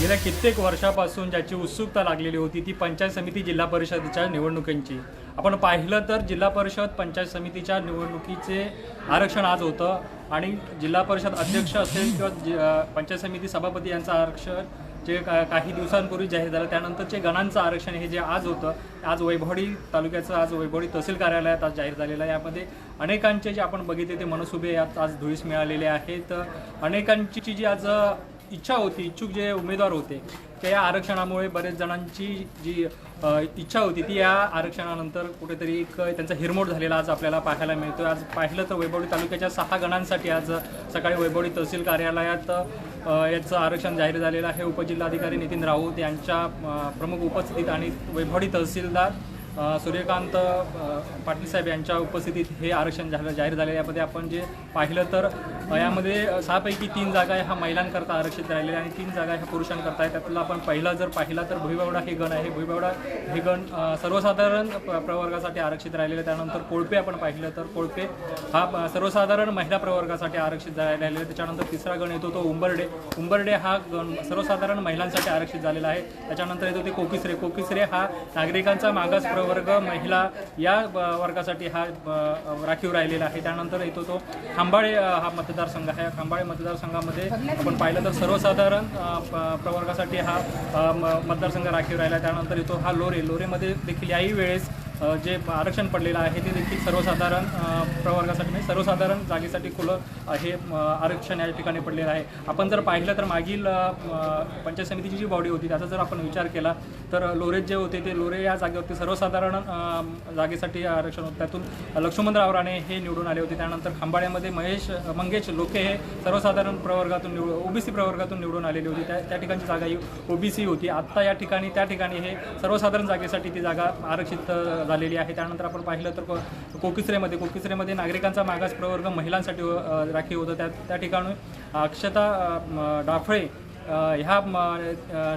गेल्या कित्येक वर्षापासून ज्याची उत्सुकता लागलेली होती ती पंचायत समिती जिल्हा परिषदेच्या निवडणुकांची. आपण पाहिलं तर जिल्हा परिषद पंचायत समितीच्या निवडणुकीचे आरक्षण आज होतं आणि जिल्हा परिषद अध्यक्ष असेल किंवा जि- पंचायत समिती सभापती यांचं आरक्षण जे का काही दिवसांपूर्वी जाहीर झालं त्यानंतरचे गणांचं आरक्षण हे जे आज होतं आज वैभवडी तालुक्याचं आज वैभवडी तहसील कार्यालयात आज जाहीर झालेलं आहे. यामध्ये अनेकांचे जे आपण बघितले ते मनसुबे यात आज धुळीस मिळालेले आहेत. अनेकांची जी आज इच्छा होती इच्छुक जे उमेदवार होते त्या या आरक्षणामुळे बरेच जणांची जी इच्छा होती ती या आरक्षणानंतर कुठेतरी एक त्यांचा हिरमोड झालेला आज आपल्याला पाहायला मिळतो आज पाहिलं तर वैभवडी तालुक्याच्या सहा गणांसाठी आज सकाळी वैभवडी तहसील कार्यालयात याचं आरक्षण जाहीर झालेलं आहे. उपजिल्हाधिकारी नितीन राऊत यांच्या प्रमुख उपस्थितीत आणि वैभवडी तहसीलदार सूर्यकांत पाटील साहेब यांच्या उपस्थितीत हे आरक्षण झालं जाहीर झालेलं यामध्ये आपण जे पाहिलं तर यामध्ये सहापैकी तीन जागा ह्या महिलांकरता आरक्षित राहिलेल्या आणि तीन जागा ह्या पुरुषांकरता आहेत. त्यातला आपण पहिला जर पाहिला तर भुईबावडा हे गण आहे. भुईबावडा हे गण सर्वसाधारण प- प्रवर्गासाठी आरक्षित राहिलेले. त्यानंतर कोळपे आपण पाहिलं तर कोळपे हा सर्वसाधारण महिला प्रवर्गासाठी आरक्षित राहिलेला आहे त्याच्यानंतर तिसरा गण येतो तो उंबर्डे. उंबर्डे हा गण सर्वसाधारण महिलांसाठी आरक्षित झालेला आहे. त्याच्यानंतर येतो ते कोकिसरे. कोकिसरे हा नागरिकांचा मागास प्रवर्ग महिला या वर्गासाठी हा राखीव राहिलेला आहे. त्यानंतर येतो तो हांबाळे हा मतदार मतदारसंघ आहे. खांबाळे मतदारसंघामध्ये आपण पाहिलं तर सर्वसाधारण प्रवर्गासाठी हा मतदारसंघ राखीव राहिला त्यानंतर येतो हा लोरे. लोरेमध्ये देखील याही वेळेस जे आरक्षण पडलेलं आहे ते देखील सर्वसाधारण प्रवर्गासाठी म्हणजे सर्वसाधारण जागेसाठी खुलं हे आरक्षण या ठिकाणी पडलेलं आहे. आपण जर पाहिलं तर मागील पंचायत समितीची जी बॉडी होती त्याचा जर आपण विचार केला तर लोरे जे होते ते लोरे या जागेवरती सर्वसाधारण जागेसाठी आरक्षण होतं. त्यातून लक्ष्मणराव राणे हे निवडून आले होते. त्यानंतर खांबाड्यामध्ये महेश मंगेश लोके हे सर्वसाधारण प्रवर्गातून निवड ओबीसी प्रवर्गातून निवडून आलेली होती. त्या त्या ठिकाणची जागा ही ओबीसी होती. आत्ता या ठिकाणी त्या ठिकाणी हे सर्वसाधारण जागेसाठी ती जागा आरक्षित झालेली आहे. त्यानंतर आपण पाहिलं तर को- कोकिसरेमध्ये कोकिसरेमध्ये नागरिकांचा मागास प्रवर्ग महिलांसाठी राखीव होतं. त्या त्या ठिकाणी अक्षता डाफळे ह्या म,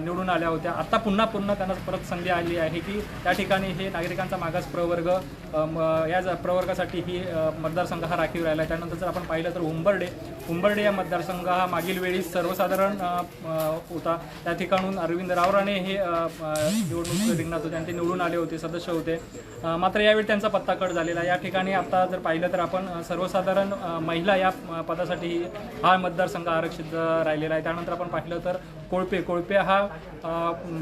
निवडून आल्या होत्या. आता पुन्हा पुन्हा त्यांना परत संधी आली आहे की त्या ठिकाणी हे नागरिकांचा मागास प्रवर्ग म, या प्रवर्गासाठी ही मतदारसंघ हा राखीव राहिला. आहे त्यानंतर जर आपण पाहिलं तर उंबर्डे उंबर्डे या मतदारसंघ हा मागील वेळी सर्वसाधारण होता. त्या ठिकाणून अरविंद रावराणे हे निवडणूक रिंगणात होते आणि ते निवडून आले होते सदस्य होते. मात्र यावेळी त्यांचा पत्ता कट झालेला. आहे. या ठिकाणी आता जर पाहिलं तर आपण सर्वसाधारण महिला या पदासाठी हा मतदारसंघ आरक्षित राहिलेला आहे. त्यानंतर आपण पाहिलं तर कोळपे कोळपे हा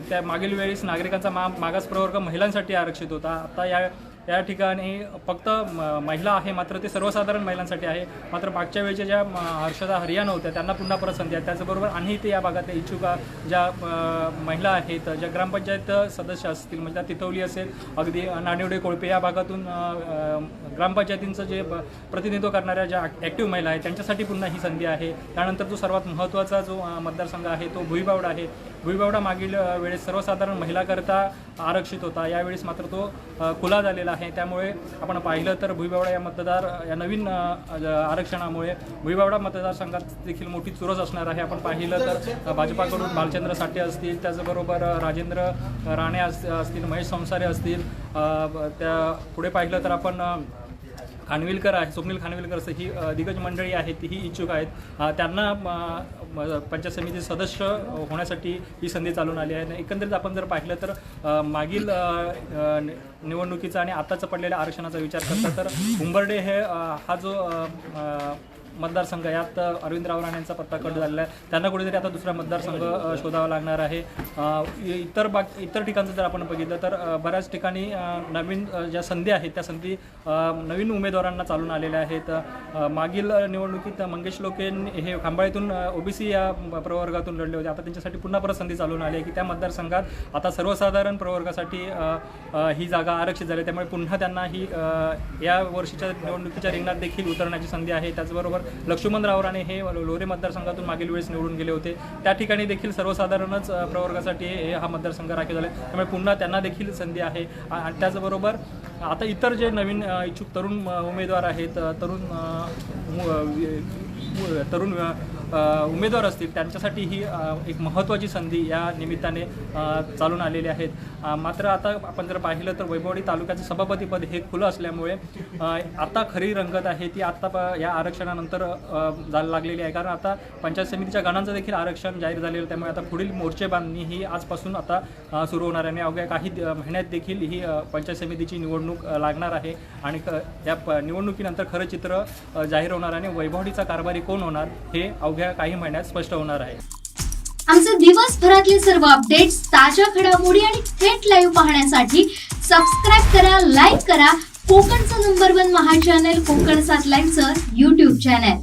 त्या मागील वेळेस नागरिकांचा मा मागास प्रवर्ग महिलांसाठी आरक्षित होता. आता या या ठिकाणी फक्त म- महिला आहे मात्र ते सर्वसाधारण महिलांसाठी आहे. मात्र मागच्या वेळच्या ज्या हर्षदा हरियाणा होत्या त्यांना पुन्हा परत संधी आहे. त्याचबरोबर आणि ते या भागातल्या इच्छुका ज्या महिला आहेत ज्या ग्रामपंचायत सदस्य असतील म्हणजे तिथवली असेल अगदी नाणेवडे कोळपे या भागातून ग्रामपंचायतींचं जे प्रतिनिधित्व करणाऱ्या ज्या ॲक्टिव्ह महिला आहेत त्यांच्यासाठी पुन्हा ही संधी आहे. त्यानंतर जो सर्वात महत्त्वाचा जो मतदारसंघ आहे तो भुईबावडा आहे. भुईबावडा मागील वेळेस सर्वसाधारण महिलाकरता आरक्षित होता. यावेळेस मात्र तो खुला झालेला आहे. त्यामुळे आपण पाहिलं तर भुईबावडा या मतदार या नवीन आरक्षणामुळे भुईबावडा मतदारसंघात देखील मोठी चुरस असणार आहे. आपण पाहिलं तर भाजपाकडून भालचंद्र साठे असतील त्याचबरोबर राजेंद्र राणे अस- असतील महेश संसारे असतील. त्या पुढे पाहिलं तर आपण खानविलकर आहे स्वप्नील खानविलकर असं ही दिग्गज मंडळी आहेत तीही इच्छुक आहेत. त्यांना पंचायत समिती सदस्य होण्यासाठी ही संधी चालून आली आहे. आणि एकंदरीत आपण जर पाहिलं तर मागील नि- निवडणुकीचा आणि आताचा पडलेल्या आरक्षणाचा विचार करता तर उंबर्डे हे हा जो मतदारसंघ यात अरविंदराव यांचा पत्ता कट झालेला आहे. त्यांना कुठेतरी आता दुसरा मतदारसंघ शोधावा लागणार आहे. इ- इतर बा इतर ठिकाणचं जर आपण बघितलं तर बऱ्याच ठिकाणी नवीन ज्या संधी आहेत त्या संधी नवीन उमेदवारांना चालून आलेल्या आहेत. मागील निवडणुकीत मंगेश लोके हे खांबाळीतून ओबीसी या प्रवर्गातून लढले होते. आता त्यांच्यासाठी पुन्हा परत संधी चालून आली आहे की त्या मतदारसंघात आता सर्वसाधारण प्रवर्गासाठी ही जागा आरक्षित झाली त्यामुळे पुन्हा त्यांना ही या वर्षीच्या निवडणुकीच्या रिंगणात देखील उतरण्याची संधी आहे. त्याचबरोबर लक्ष्मणराव राणे हे लोरे मतदारसंघातून मागील वेळेस निवडून गेले होते. त्या ठिकाणी देखील सर्वसाधारणच प्रवर्गासाठी हे हा मतदारसंघ राखीव झाला. त्यामुळे पुन्हा त्यांना देखील संधी आहे. आणि त्याचबरोबर आता इतर जे नवीन इच्छुक तरुण उमेदवार आहेत तरुण तरुण उमेदवार असतील त्यांच्यासाठी ही एक महत्त्वाची संधी या निमित्ताने चालून आलेली आहेत. मात्र आता आपण जर पाहिलं तर वैभवडी तालुक्याचं सभापतीपद हे खुलं असल्यामुळे आता खरी रंगत आहे ती आत्ता प- या आरक्षणानंतर जायला लागलेली आहे. कारण आता पंचायत समितीच्या गणांचं देखील आरक्षण जाहीर झालेलं त्यामुळे आता पुढील मोर्चेबांधणी ही आजपासून आता सुरू होणार आहे. आणि अवघ्या काही महिन्यात देखील ही पंचायत समितीची निवडणूक लागणार आहे. आणि क- या प- निवडणुकीनंतर खरं चित्र जाहीर होणार आणि वैभवडीचा कारभार कोण होणार हे अवघ्या काही महिन्यात स्पष्ट होणार आहे. आमचे दिवसभरातले सर्व अपडेट्स ताज्या घडामोडी आणि थेट लाईव्ह पाहण्यासाठी सबस्क्राईब करा लाईक करा. कोकणचं नंबर वन महा चॅनल कोकण सात लाईनचं युट्यूब चॅनल